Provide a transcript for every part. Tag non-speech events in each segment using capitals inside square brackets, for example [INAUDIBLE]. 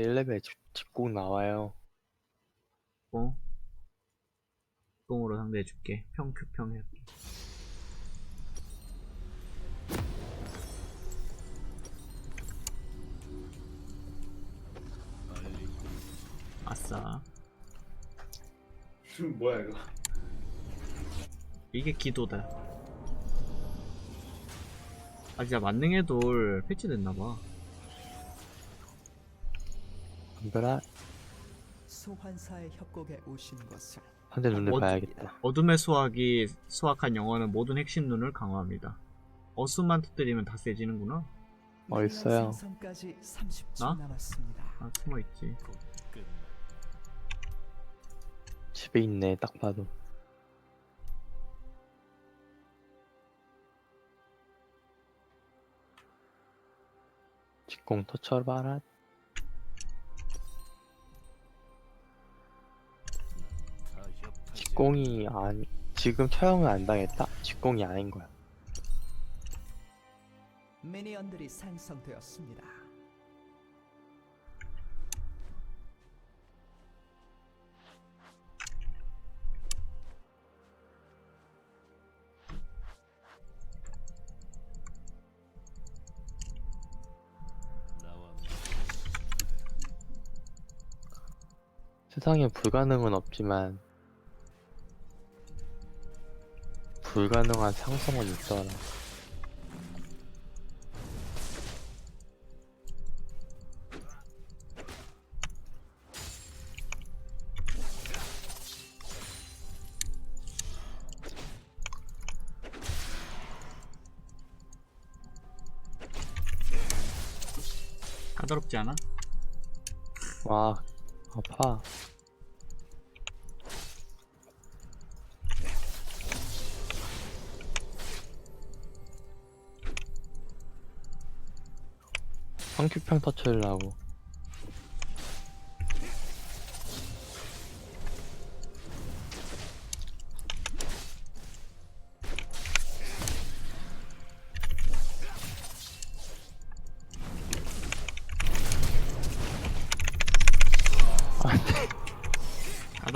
1레벨 집, 집국 나와요. 어? 똥으로 상대해줄게. 평 큐평 할게. 아싸. 뭐야 이거? 이게 기도다. 아 진짜 만능의 돌 패치됐나봐. 안별아 소환사의 협곡에 오신 것을 한대 눈을 어디- 봐야겠다. 어둠의 수확이 수확한 영혼은 모든 핵심 눈을 강화합니다. 어수만 터뜨리면 다 세지는구나. 어딨어요? 생성까지 30초 나? 남았습니다. 아 숨어 있지. 집에 있네 딱 봐도. 직공 터쳐봐라. 직공이 아니 지금 처형은 안 당했다. 직공이 아닌 거야. 미니언들이 생성되었습니다. 세상에 불가능은 없지만 불가능한 상성은 있더라. 까다롭지 않아? 와 아파. 황큐평 터치려고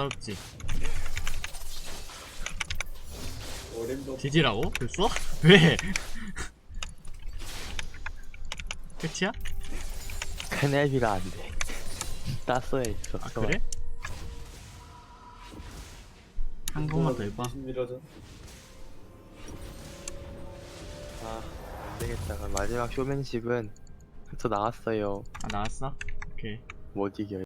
까다롭지. 뒤지라고? 됐어? [LAUGHS] 왜? 끝이야? 그네비가 안 돼 따스에 있어 아 그래? 한 번만 더 해봐. 20미러전? 아 안 되겠다 그럼 마지막 쇼맨십은 또 나왔어요 아 나왔어? 오케이. 못 이겨